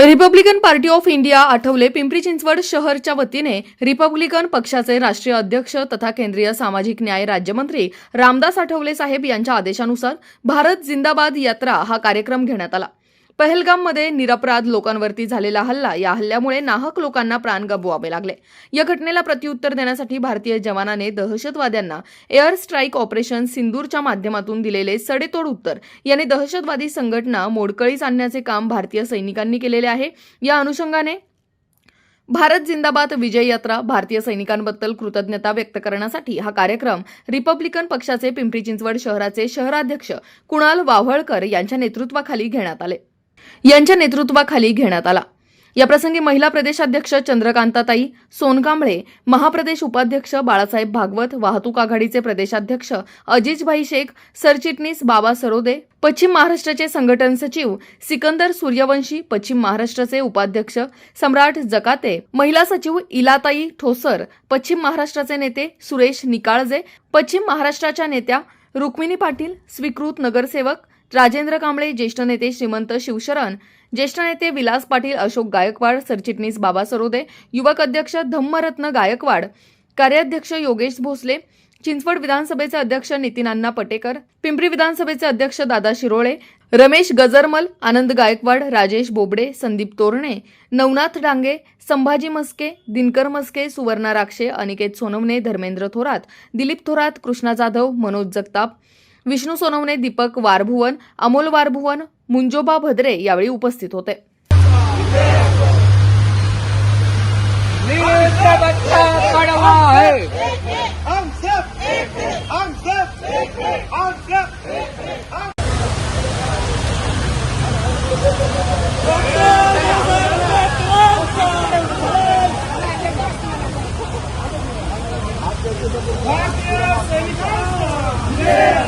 Republican party of India Athawale Pimpri Chinchwad शहरच्या वतीने Republican पक्षाचे राष्ट्रीय अध्यक्ष तथा केंद्रीय सामाजिक न्याय राज्यमंत्री रामदास आठवले साहेब यांच्या आदेशानुसार भारत जिंदाबाद यात्रा हा कार्यक्रम घेण्यात आला. पहलगाममध्ये निरपराध लोकांवरती झालेला हल्ला. या हल्ल्यामुळे नाहक लोकांना प्राण गमवावे लागले. या घटनेला प्रत्युत्तर देण्यासाठी भारतीय जवानाने दहशतवाद्यांना एअर स्ट्राईक ऑपरेशन सिंदूरच्या माध्यमातून दिलेले सडेतोड उत्तर. याने दहशतवादी संघटना मोडकळीस आणण्याचे काम भारतीय सैनिकांनी केलेले आहे. या अनुषंगाने भारत जिंदाबाद विजय यात्रा भारतीय सैनिकांबद्दल कृतज्ञता व्यक्त करण्यासाठी हा कार्यक्रम रिपब्लिकन पक्षाचे पिंपरी चिंचवड शहराचे शहराध्यक्ष कुणाल वाव्हळकर यांच्या नेतृत्वाखाली घेण्यात आले. यांच्या नेतृत्वाखाली घेण्यात आला. याप्रसंगी महिला प्रदेशाध्यक्ष चंद्रकांताताई सोनकांबळे महाप्रदेश उपाध्यक्ष बाळासाहेब भागवत वाहतूक आघाडीचे प्रदेशाध्यक्ष अजिजभाई शेख सरचिटणीस बाबा सरोदे पश्चिम महाराष्ट्राचे संघटन सचिव सिकंदर सूर्यवंशी पश्चिम महाराष्ट्राचे उपाध्यक्ष सम्राट जकाते महिला सचिव इलाताई ठोसर पश्चिम महाराष्ट्राचे नेते सुरेश निकाळजे पश्चिम महाराष्ट्राच्या नेत्या रुक्मिणी पाटील स्वीकृत नगरसेवक राजेंद्र कांबळे ज्येष्ठ नेते श्रीमंत शिवशरण ज्येष्ठ नेते विलास पाटील अशोक गायकवाड सरचिटणीस बाबा सरोदे युवक अध्यक्ष धम्मरत्न गायकवाड कार्याध्यक्ष योगेश भोसले चिंचवड विधानसभेचे अध्यक्ष नितीन अण्णा पटेकर पिंपरी विधानसभेचे अध्यक्ष दादा शिरोळे रमेश गजरमल आनंद गायकवाड राजेश बोबडे संदीप तोरणे नवनाथ डांगे संभाजी मस्के दिनकर मस्के सुवर्णा राक्षे अनिकेत सोनवणे धर्मेंद्र थोरात दिलीप थोरात कृष्णा जाधव मनोज जगताप विष्णू सोनवणे दीपक वारभुवन अमोल वारभुवन मुंजोबा भद्रे यावेळी उपस्थित होते. Yeah.